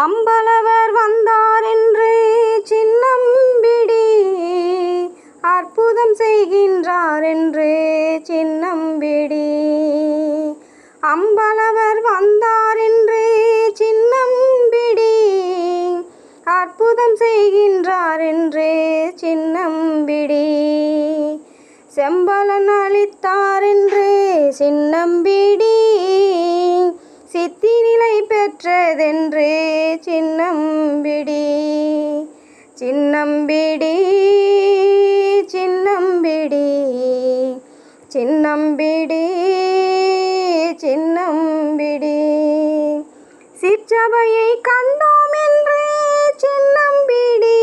அம்பலவர் வந்தார் என்று சின்னம்பிடி அற்புதம் செய்கின்றார் என்று சின்னம்பிடி அம்பலவர் வந்தார் என்று சின்னம்பிடி அற்புதம் செய்கின்றார் என்று சின்னம்பிடி செம்பலன் அளித்தார் என்று சின்னம்பிடி நிலை சின்னம்பிடி சின்னம்பிடி சின்னம்பிடி சின்னம்பிடி சின்னம்பிடி சிற்றவையை கண்டோம் என்றே சின்னம்பிடி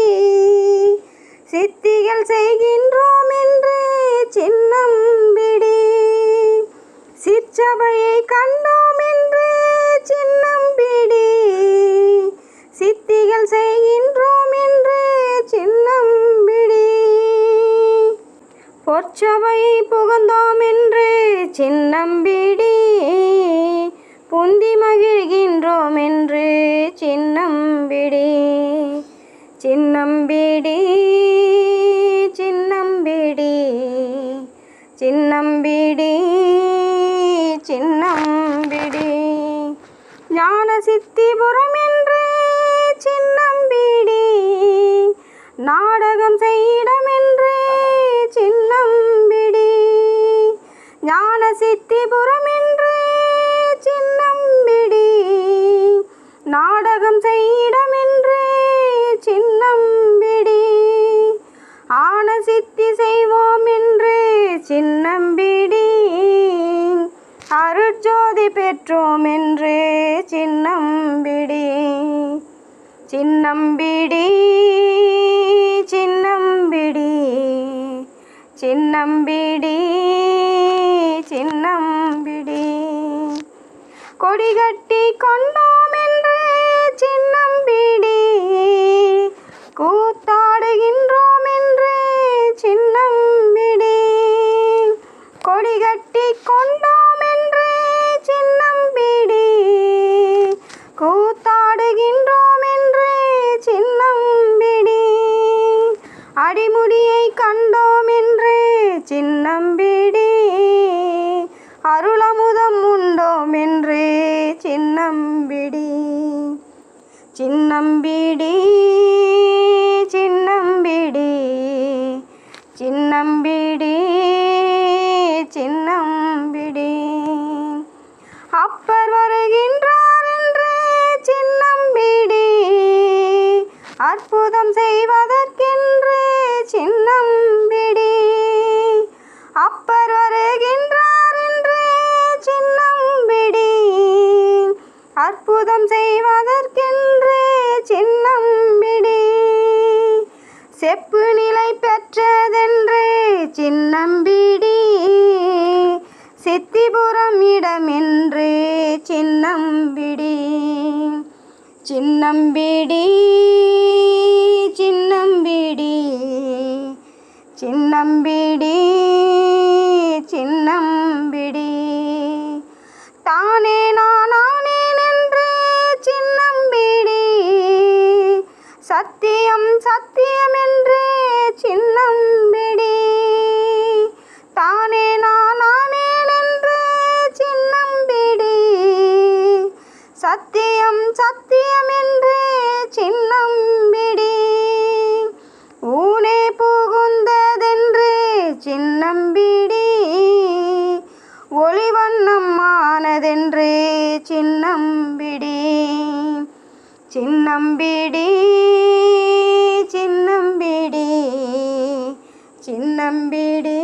சித்திகள் செய்கின்றோம் என்றே சின்னம்பிடி சிற்றவையை கண்டோம் பொற்சபையை புகுந்தோம் என்று சின்னம்பிடி புந்தி மகிழ்கின்றோம் என்று சின்னம்பிடி சின்னம்பிடி சின்னம்பிடி சின்னம்பிடி சின்னம்பிடி. ஞான சித்திபுரம் என்று சின்னம்பிடி நாடகம் செய்யிடம் ஞான சித்திபுரம் என்று சின்னம்பிடி நாடகம் செய்யிடம் என்று சின்னம்பிடி ஆன சித்தி செய்வோம் என்று சின்னம்பிடி அருட்ஜோதி பெற்றோம் என்று சின்னம்பிடி சின்னம்பிடி சின்னம்பிடி சின்னம்பிடி அற்புதம் செய்வதற்கென்று சின்னம்பிடி செப்பு நிலை பெற்றதென்று சின்னம்பிடி சித்திபுரம் இடமென்றே சின்னம்பிடி சின்னம்பிடி சத்தியம் சத்தியம் என்று சின்னம்பிடி தானே நானானேன் என்று சின்னம்பிடி சத்தியம் சத்தியம் என்று சின்னம்பிடி ஊனே புகுந்ததென்று சின்னம்பிடி ஒளிவண்ணம் ஆனதென்று சின்னம்பிடி சின்னம்பிடி சின்னம்பிடி நம்பிடு.